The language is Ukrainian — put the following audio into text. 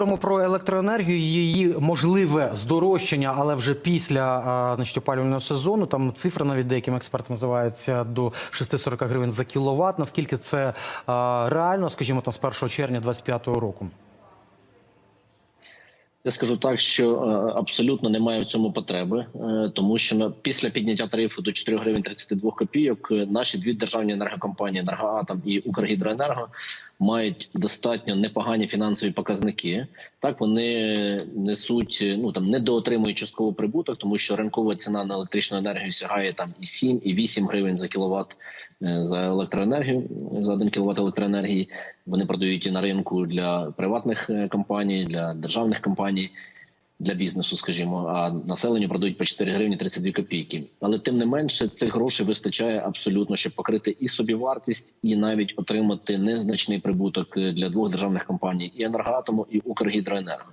говоримо про електроенергію, її можливе здорожчання, але вже після значить, опалювального сезону. Там цифра навіть деяким експертам називається до 640 гривень за кіловат. Наскільки це реально, скажімо, там з 1 червня 2025 року? Я скажу так, що е, абсолютно немає в цьому потреби, е, тому що після підняття тарифу до 4 гривень 32 копійок е, наші дві державні енергокомпанії «Енергоатом» і «Укргідроенерго» мають достатньо непогані фінансові показники. Так вони несуть е, ну там недоотримують частково прибуток, тому що ринкова ціна на електричну енергію сягає там і 7, і 8 гривень за кіловат е, за електроенергію за 1 кіловат електроенергії. Вони продають і на ринку для приватних е, компаній, для державних компаній, для бізнесу, скажімо. А населенню продають по 4 гривні 32 копійки. Але тим не менше цих грошей вистачає абсолютно, щоб покрити і собівартість, і навіть отримати незначний прибуток е, для двох державних компаній і енергоатому, і Укргідроенерго.